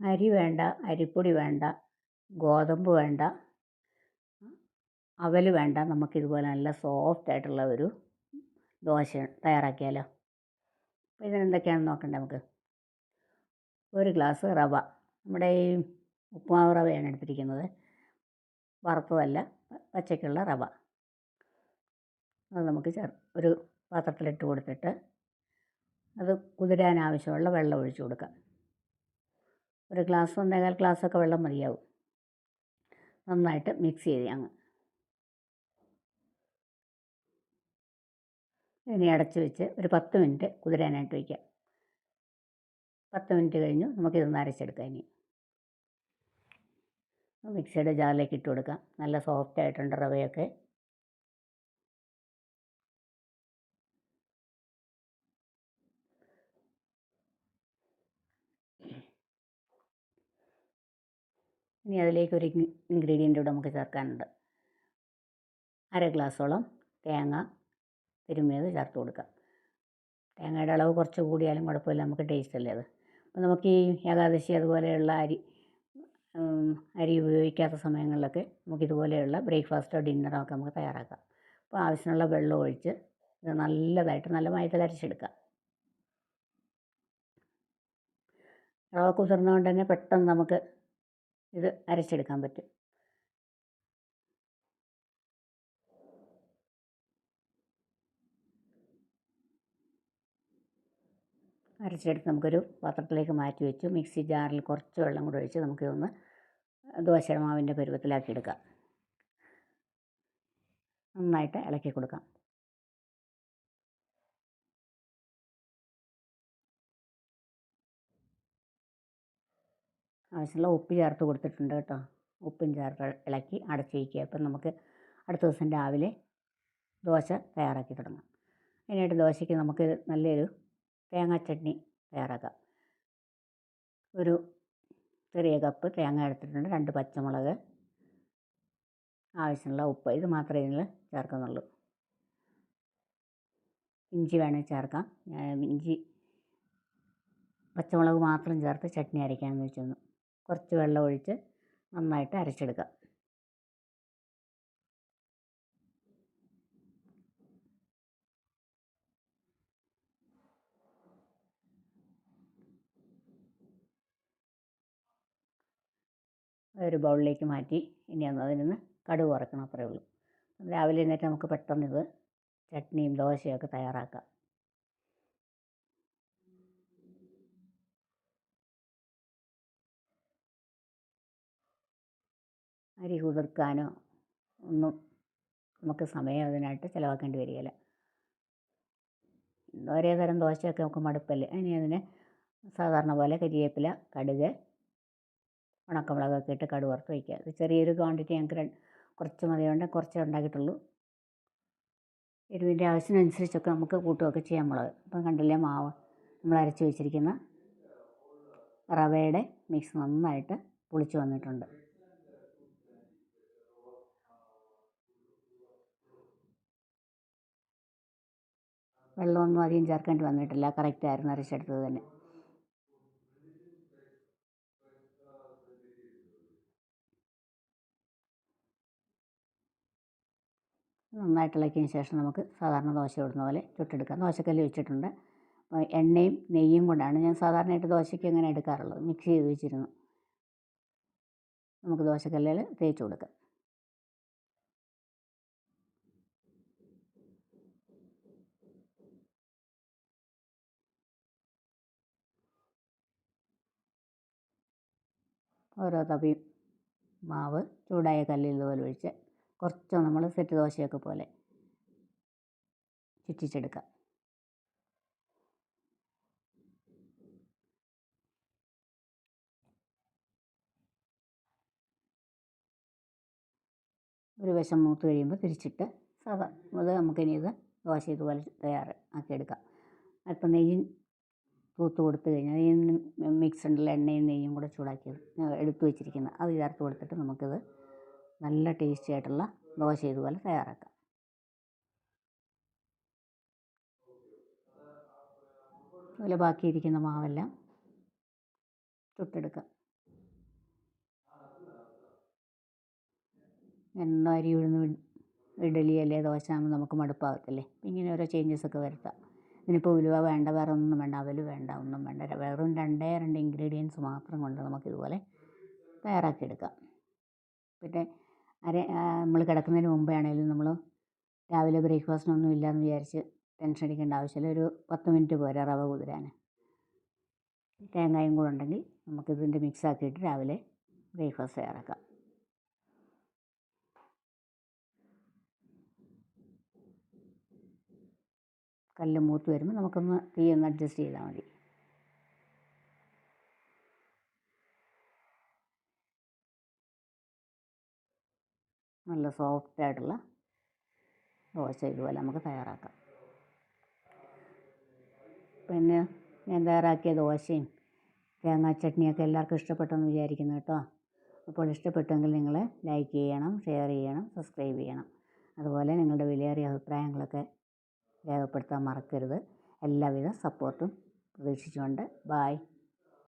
അരി വേണ്ട അരിപ്പൊടി വേണ്ട ഗോതമ്പ് വേണ്ട അവൽ വേണ്ട. നമുക്കിതുപോലെ നല്ല സോഫ്റ്റ് ആയിട്ടുള്ള ഒരു ദോശ തയ്യാറാക്കിയാലോ? അപ്പോൾ ഇതിനെന്തൊക്കെയാണെന്ന് നോക്കണ്ടേ നമുക്ക്? ഒരു ഗ്ലാസ് റവ. നമ്മുടെ ഈ ഉപ്പുമാവ് റവയാണ് എടുത്തിരിക്കുന്നത്. വറുത്തതല്ല പച്ചയ്ക്കുള്ള റവ. അത് നമുക്ക് ചേർ ഒരു പാത്രത്തിലിട്ട് കൊടുത്തിട്ട് അത് കുതിരാൻ ആവശ്യമുള്ള വെള്ളം ഒഴിച്ചു കൊടുക്കാം. ഒരു ഗ്ലാസ് ഒന്നേകാൽ ഗ്ലാസ്സൊക്കെ വെള്ളം മതിയാവും. നന്നായിട്ട് മിക്സ് ചെയ്ത് അങ്ങ്. ഇതിനെ അടച്ചു വെച്ച് ഒരു പത്ത് മിനിറ്റ് കുതിരാനായിട്ട് വയ്ക്കാം. പത്ത് മിനിറ്റ് കഴിഞ്ഞു നമുക്കിതൊന്ന് അരച്ചെടുക്കാം ഇനി. മിക്സിയുടെ ജാറിലേക്ക് ഇട്ട് കൊടുക്കാം. നല്ല സോഫ്റ്റ് ആയിട്ടുണ്ട് റവയൊക്കെ. ഇനി അതിലേക്ക് ഒരു ഇൻഗ്രീഡിയന്റ് കൂടെ നമുക്ക് ചേർക്കാനുണ്ട്. അര ഗ്ലാസ്സോളം തേങ്ങ തിരുമ്മിയത് ചേർത്ത് കൊടുക്കുക തേങ്ങയുടെ അളവ് കുറച്ച് കൂടിയാലും കുഴപ്പമില്ല നമുക്ക് ടേസ്റ്റ് അല്ലേ അത്. അപ്പോൾ നമുക്ക് ഈ ഏകാദശി അതുപോലെയുള്ള അരി അരി ഉപയോഗിക്കാത്ത സമയങ്ങളിലൊക്കെ നമുക്കിതുപോലെയുള്ള ബ്രേക്ക്ഫാസ്റ്റോ ഡിന്നറോ ഒക്കെ നമുക്ക് തയ്യാറാക്കാം. അപ്പോൾ ആവശ്യമുള്ള വെള്ളം ഒഴിച്ച് ഇത് നല്ലതായിട്ട് നല്ല മയത്തിൽ അരച്ചെടുക്കാം. റവ കുതിർന്നുകൊണ്ട് തന്നെ പെട്ടെന്ന് നമുക്ക് ഇത് അരച്ചെടുക്കാൻ പറ്റും. അരച്ചെടുത്ത് നമുക്കൊരു പാത്രത്തിലേക്ക് മാറ്റി വെച്ചു. മിക്സി ജാറിൽ കുറച്ച് വെള്ളം കൂടെ ഒഴിച്ച് നമുക്ക് ഇതൊന്ന് മാവിന്റെ പരുവത്തിലാക്കി എടുക്കാം നന്നായിട്ട് ഇളക്കി കൊടുക്കാം ആവശ്യമുള്ള ഉപ്പ് ചേർത്ത് കൊടുത്തിട്ടുണ്ട് കേട്ടോ. ഉപ്പും ചേർത്ത് ഇളക്കി അടച്ച് വയ്ക്കുക അപ്പം നമുക്ക് അടുത്ത ദിവസം രാവിലെ ദോശ തയ്യാറാക്കി തുടങ്ങാം. അതിനായിട്ട് ദോശയ്ക്ക് നമുക്ക് നല്ലൊരു തേങ്ങാ ചട്നി തയ്യാറാക്കാം. ഒരു ചെറിയ കപ്പ് തേങ്ങ എടുത്തിട്ടുണ്ട്. രണ്ട് പച്ചമുളക് ആവശ്യമുള്ള ഉപ്പ്. ഇത് മാത്രമേ ഇതിൽ ചേർക്കുന്നുള്ളൂ. ഇഞ്ചി വേണമെങ്കിൽ ചേർക്കാം. ഇഞ്ചി പച്ചമുളക് മാത്രം ചേർത്ത് ചട്നി അരയ്ക്കാമെന്ന് വെച്ചൊന്ന് കുറച്ച് വെള്ളം ഒഴിച്ച് നന്നായിട്ട് അരച്ചെടുക്കാം. ഒരു ബൗളിലേക്ക് മാറ്റി ഇനി ഒന്ന് അതിൽ നിന്ന് കടുക് വറക്കണം അത്രയേ ഉള്ളൂ. രാവിലെ എഴുന്നേറ്റ് നമുക്ക് പെട്ടെന്ന് ഇത് ചട്നിയും ദോശയൊക്കെ തയ്യാറാക്കാം. അരി കുതിർക്കാനോ ഒന്നും നമുക്ക് സമയം അതിനായിട്ട് ചിലവാക്കേണ്ടി വരികയില്ല. ഒരേ തരം ദോശയൊക്കെ നമുക്ക് മടുപ്പല്ലേ? ഇനി അതിന് സാധാരണ പോലെ കരിയേപ്പില കടുക് ഉണക്കമുളകൊക്കെ ഇട്ട് കടുക് വറുത്ത് വയ്ക്കുക. ഇത് ചെറിയൊരു ക്വാണ്ടിറ്റി ഞങ്ങൾക്ക് കുറച്ച് മതിയുണ്ട് കുറച്ചേ ഉണ്ടാക്കിയിട്ടുള്ളൂ. എരിവിന്റെ ആവശ്യത്തിനനുസരിച്ചൊക്കെ നമുക്ക് കൂട്ടുകയൊക്കെ ചെയ്യാം മുളക്. ഇപ്പം കണ്ടില്ലേ മാവ്? നമ്മൾ അരച്ച് വെച്ചിരിക്കുന്ന റവയുടെ മിക്സ് നന്നായിട്ട് പുളിച്ച് വന്നിട്ടുണ്ട്. വെള്ളമൊന്നും അധികം ചേർക്കേണ്ടി വന്നിട്ടില്ല. കറക്റ്റായിരുന്നു അരച്ചെടുത്തത് തന്നെ. നന്നായിട്ട് ഇളക്കിയതിന് ശേഷം നമുക്ക് സാധാരണ ദോശ ഇടുന്ന പോലെ ചുട്ടെടുക്കാം. ദോശക്കല്ല് വെച്ചിട്ടുണ്ട്. എണ്ണയും നെയ്യും കൊണ്ടാണ് ഞാൻ സാധാരണയായിട്ട് ദോശയ്ക്ക് എങ്ങനെ എടുക്കാറുള്ളത്. മിക്സ് ചെയ്ത് വെച്ചിരുന്നു. നമുക്ക് ദോശക്കല്ലിൽ തേച്ച് കൊടുക്കാം. ഓരോ തവി മാവ് ചൂടായ കല്ലിൽ ഇതുപോലെ ഒഴിച്ച് കുറച്ച് നമ്മൾ സെറ്റ് ദോശയൊക്കെ പോലെ ചുറ്റിച്ചെടുക്കാം ഒരു വശം മൂത്ത് കഴിയുമ്പോൾ തിരിച്ചിട്ട് സാധാ അത് നമുക്കിനി ഇത് ദോശ ഇതുപോലെ തയ്യാറ് ആക്കിയെടുക്കാം അല്പം നെയ്യ് തൂത്ത് കൊടുത്തു കഴിഞ്ഞാൽ ഈ മിക്സ് എണ്ണയും നെയ്യും കൂടെ ചൂടാക്കി എടുത്ത് വെച്ചിരിക്കുന്ന അത് ചേർത്ത് കൊടുത്തിട്ട് നമുക്കിത് നല്ല ടേസ്റ്റി ആയിട്ടുള്ള ദോശ ഇതുപോലെ തയ്യാറാക്കാം. അതുപോലെ ബാക്കിയിരിക്കുന്ന മാവെല്ലാം ചുട്ടെടുക്കുക എണ്ണ അരി ഉഴുന്ന് ഇഡലി അല്ലേ ദോശ ആകുമ്പോൾ നമുക്ക് മടുപ്പാകത്തില്ലേ ഇങ്ങനെ ഓരോ ചേഞ്ചസ് ഒക്കെ വരുത്താം. ഇതിനിപ്പോൾ ഉലുവ വേണ്ട വേറെ ഒന്നും വേണ്ട അവൽ വേണ്ട ഒന്നും വേണ്ട. വെറും രണ്ടേ രണ്ട് ഇൻഗ്രീഡിയൻസ് മാത്രം കൊണ്ട് നമുക്കിതുപോലെ തയ്യാറാക്കിയെടുക്കാം പിന്നെ അര നമ്മൾ കിടക്കുന്നതിന് മുമ്പേ ആണെങ്കിലും നമ്മൾ രാവിലെ ബ്രേക്ക്ഫാസ്റ്റിനൊന്നും ഇല്ലയെന്ന് വിചാരിച്ച് ടെൻഷൻ അടിക്കേണ്ട ആവശ്യമില്ല. ഒരു പത്ത് മിനിറ്റ് പോരെ റവ കുതിരാൻ തേങ്ങയും കൂടെ ഉണ്ടെങ്കിൽ നമുക്കിതിന്റെ മിക്സാക്കിയിട്ട് രാവിലെ ബ്രേക്ക്ഫാസ്റ്റ് തയ്യാറാക്കാം. കല്ല് മൂത്ത് വരുമ്പോൾ നമുക്കൊന്ന് തീ ഒന്ന് അഡ്ജസ്റ്റ് ചെയ്താൽ മതി. നല്ല സോഫ്റ്റ് ആയിട്ടുള്ള ദോശ ഇതുപോലെ നമുക്ക് തയ്യാറാക്കാം. പിന്നെ ഞാൻ തയ്യാറാക്കിയ ദോശയും തേങ്ങാ ചട്നിയൊക്കെ എല്ലാവർക്കും ഇഷ്ടപ്പെട്ടെന്ന് വിചാരിക്കുന്നു കേട്ടോ. അപ്പോൾ ഇഷ്ടപ്പെട്ടെങ്കിൽ നിങ്ങൾ ലൈക്ക് ചെയ്യണം ഷെയർ ചെയ്യണം സബ്സ്ക്രൈബ് ചെയ്യണം. അതുപോലെ നിങ്ങളുടെ വിലയേറിയ അഭിപ്രായങ്ങളൊക്കെ രേഖപ്പെടുത്താൻ മറക്കരുത്. എല്ലാവിധ സപ്പോർട്ടും പ്രതീക്ഷിച്ചുകൊണ്ട്. ബായ്